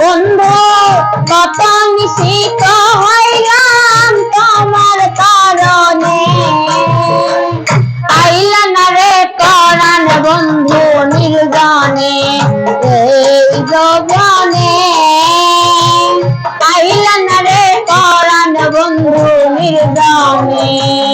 বন্ধু, কত নিশিত হইলাম তোমার কারণে। আইলা না রে পরাণ বন্ধু নির্জনে, এই যৌবনে। আইলা না রে পরাণ বন্ধু নির্জনে।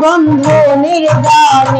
পরাণ বন্ধু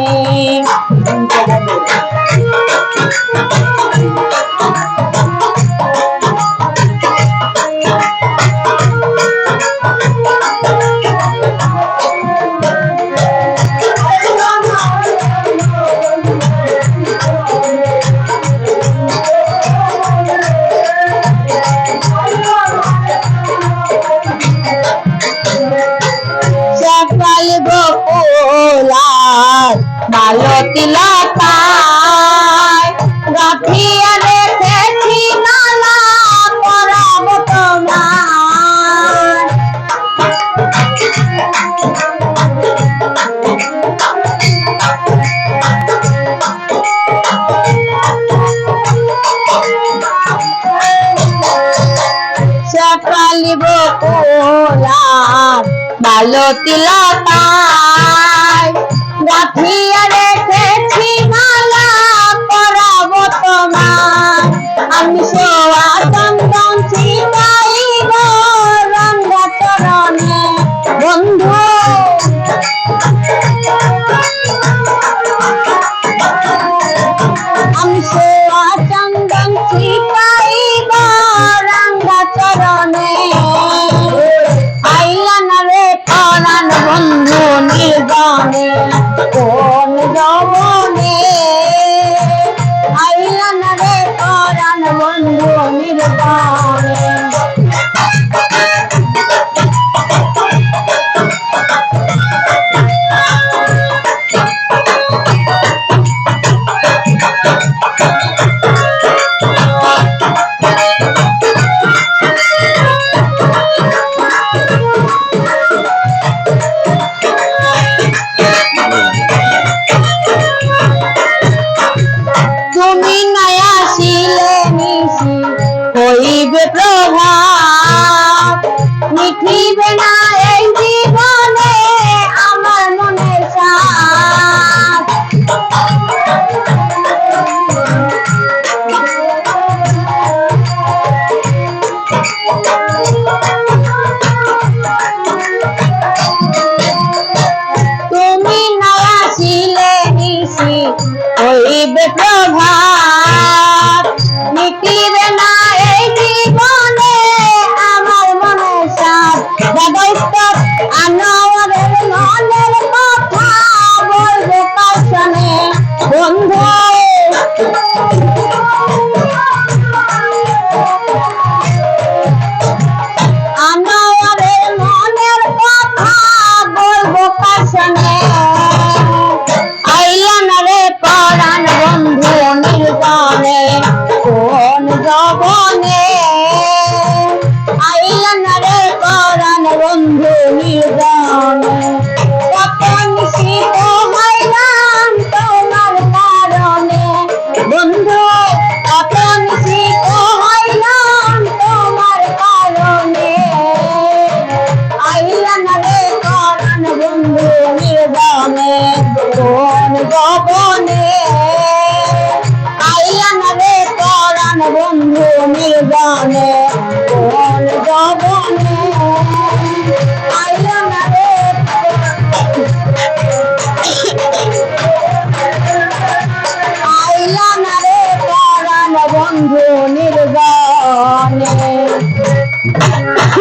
মালতি লতায় গাঠিয়া রেখেছি নালা পরাব তোমার সকালি বকুলার মালতি লতায় গাঠিয়া রেখেছি মালা পরাব তোমার। আমি সোয়া চন্দন ছিটাই গো রঙ্গা চরণে। বন্ধু, আমি সোয়া চন্দন ছিটাইব রাঙ্গা চরণে। আইলা না রে পরাণ বন্ধু নির্জনে প্রভাব মিঠিবে না 喜欢